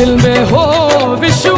दिल में हो विश्व